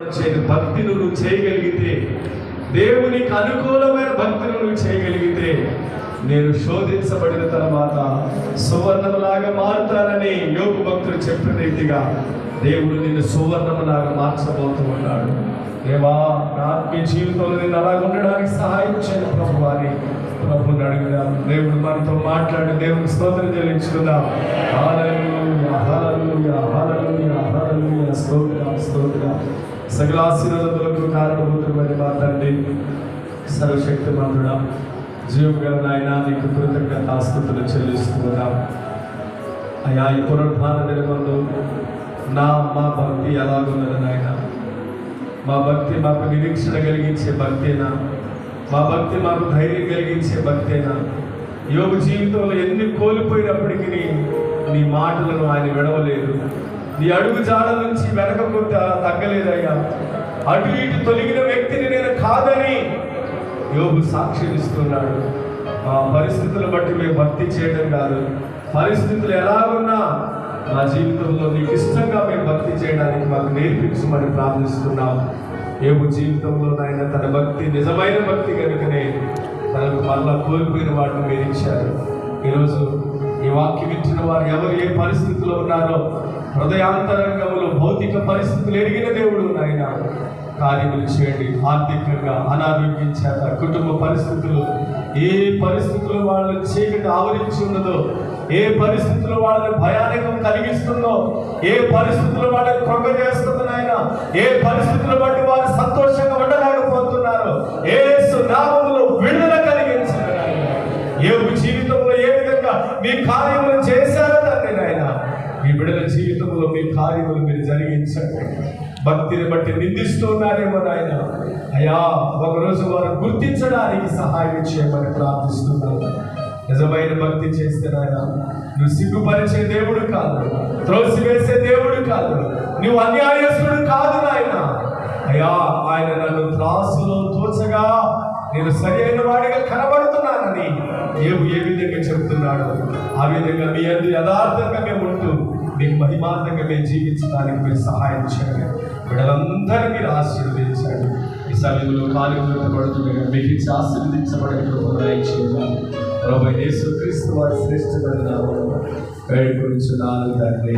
భక్తి నువ్వు చేయగలిగితే దేవునికి అనుకూలమైన భక్తిని నువ్వు చేయగలిగితే నేను శోధించబడిన తర్వాత సువర్ణములాగా మారుతానని యోగు భక్తులు చెప్పిన రీతిగా దేవుడు నిన్ను సువర్ణములాగా మార్చబోతూ ఉన్నాడు. దేవా నా మీ జీవితంలో నేను అలా ఉండడానికి సహాయం చేయను ప్రభు అని ప్రభుని అడుగుదాం దేవుడు మనతో మాట్లాడి దేవుని స్తోత్రం చెల్లించుకుందాం. సకల ఆశీర్వాదములకు కారణభూతమైన మా తండ్రి సర్వశక్తి మంతుడా జీవగల నాయన నీకు కృతజ్ఞత ఆస్తుతులు చెల్లిస్తున్నాం అయా ఈ పునరుద్ధాన దినమందు నా మా భక్తి ఎలాగున్నది నాయన? మా భక్తి మాకు నిరీక్షణ కలిగించే భక్తేనా? మా భక్తి మాకు ధైర్యం కలిగించే భక్తేనా? యోగ జీవితంలో ఎన్ని కోల్పోయినప్పటికీ నీ మాటలను ఆయన విడవలేదు. నీ అడుగు జాడ నుంచి వెనకకుండా తగ్గలేదయ్యా. అటు ఇటు తొలగిన వ్యక్తిని నేను కాదని యోగు సాక్షిస్తున్నాడు మా పరిస్థితులను బట్టి మేము భక్తి చేయడం కాదు. పరిస్థితులు ఎలా ఉన్నా మా జీవితంలో నీకు ఇష్టంగా మేము భక్తి చేయడానికి మాకు నేర్పించమని ప్రార్థిస్తున్నాం. ఏము జీవితంలో నాయన తన భక్తి నిజమైన భక్తి కనుకనే తనకు మళ్ళా కోల్పోయిన వాటిని మీరు ఇచ్చారు ఈరోజు ఈ వాక్యం ఇచ్చిన వారు ఎవరు ఏ పరిస్థితిలో ఉన్నారో హృదయాంతరంగంలో భౌతిక పరిస్థితులు ఎరిగిన దేవుడు నాయన. కార్యములు చేయండి. ఆర్థికంగా అనారోగ్యం చేత కుటుంబ పరిస్థితులు ఏ పరిస్థితులు వాళ్ళని చీకటి ఆవరించి ఉన్నదో ఏ పరిస్థితులు వాళ్ళని భయానకం కలిగిస్తుందో ఏ పరిస్థితులు వాళ్ళని కృంగ చేస్తుందో నాయన ఏ పరిస్థితులు బట్టి వారు సంతోషంగా ఉండలేకపోతున్నారు మీ కార్యములు చేశారో తండ్రి నాయన? మీ బిడ్డల జీవితంలో మీ కార్యములు మీరు జరిగించండి. భక్తిని బట్టి నిందిస్తున్నారేమో నాయన. అయ్యా ఒకరోజు వారు గుర్తించడానికి సహాయం చేయమని ప్రార్థిస్తున్నాను. నిజమైన భక్తి చేస్తే నాయన నువ్వు సిగ్గుపరిచే దేవుడు కాదు. త్రోసివేసే దేవుడు కాదు. నువ్వు అన్యాయస్తుడు కాదు నాయన. అయ్యా ఆయన నన్ను త్రాసులో తోచగా నేను సరైన వాడిగా కనబడుతున్నానని ఏవు ఏ విధంగా చెప్తున్నాడు ఆ విధంగా మీ అందరి యథార్థంగా మేము ఉంటూ మీకు మహిమార్థంగా మేము జీవించడానికి మీరు సహాయం చేయండి. బిడ్డలందరినీ మీరు ఆశీర్వదించండి. ఈ సమయంలో కాలువలో పడుతుండగా మీకు ఇచ్చి ఆశీర్వదించబడే కృపను చేయాలి ప్రభు యేసు క్రీస్తు వారి శ్రేష్టమైన నామములో తండ్రి.